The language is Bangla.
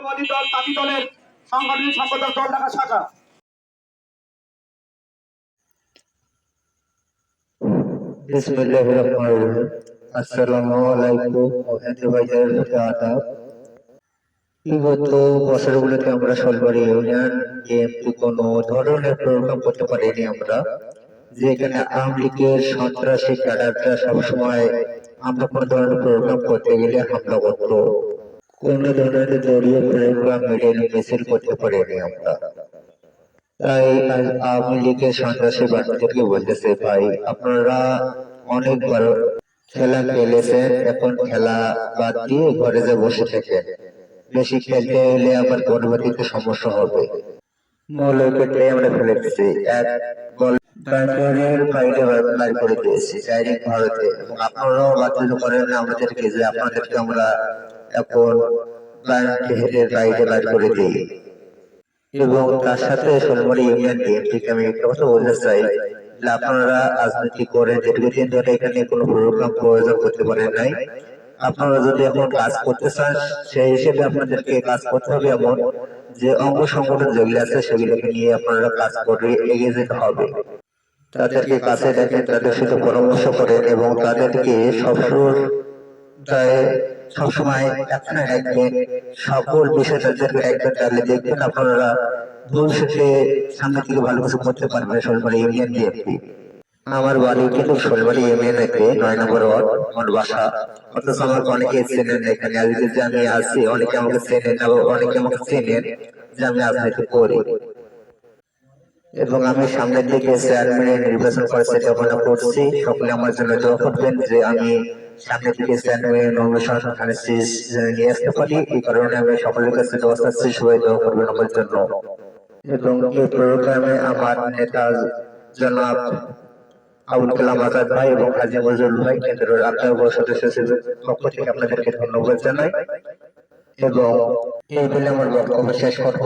জাতীয়তাবাদী দল তাঁতি দলের সাংগঠনিক সম্পাদক দল ঢাকা শাখা। আমরা বিএনপি কোনো ধরনের প্রোগ্রাম করতে পারিনি আমরা যেখানে সন্ত্রাসী সবসময় আমরা কোনো ধরনের প্রোগ্রাম করতে গেলে হামলা করতো। কোনো ধরনের দলীয় প্রোগ্রাম মিডিয়া মিছিল করতে পারিনি আমরা। তাই আওয়ামী লীগের সন্ত্রাসী বলতেছে, ভাই, আপনারা অনেকবার খেলা খেলেছেন, এখন খেলা বাদ দিয়ে ঘরে যে বসে থাকেন। বেশি খেলতে এলে আবার পরবর্তীতে সমস্যা হবে। মৌলকেটে আমরা ফেলে দিচ্ছি এক করে আপনারা এখানে কোনো প্রয়োজন নাই। আপনারা যদি এখন কাজ করতে চান, সেই হিসেবে আপনাদেরকে কাজ করতে হবে এমন যে অঙ্গ সংগঠন যেগুলো আছে সেগুলোকে নিয়ে আপনারা কাজ করে এগিয়ে যেতে হবে। তাদেরকে কাছে দেখেন তাদের সাথে পরামর্শ করেন এবং তাদেরকে সবসময় সবসময় একখানে রাখবেন সকল বিষয় তাদেরকে একবার তাহলে দেখবেন আপনারা ভবিষ্যতে সামনে থেকে ভালো কিছু করতে পারবেন সরকারি ইউনিয়ন বিএনপি আমার বাড়ি কিন্তু সরকারি ইউনিয়ন এতে নয় নম্বর ওয়ার্ড, আমার বাসা। অথচ আমাকে অনেকে চেনেন এখানে আজকে যে আমি আছি অনেকে আমাকে চেনেন অনেকে আমাকে চেনেন যে আমি রাজনীতি করি। এবং আমি সামনের দিকে চেয়ারম্যানের নির্বাচন করে সেটা মনে করছি। সকলে আমার জন্য দোয়া করবেন যে আমি সামনের দিকে চেয়ারম্যানের শেষ নিয়ে আসতে পারি। এই কারণে আমি সকলের কাছে দোয়া চাচ্ছি, সবাই দোয়া করবেন আমার জন্য। এবং এই প্রোগ্রামে আমার নেতা জনাব আবুল কালাম আজাদ ভাই এবং হাজি মজুল ভাই, কেন্দ্রের আত্মীয় সদস্য পক্ষ থেকে আপনাদেরকে ধন্যবাদ জানাই। এবং এই বলে আমার বক্তব্য শেষ করব।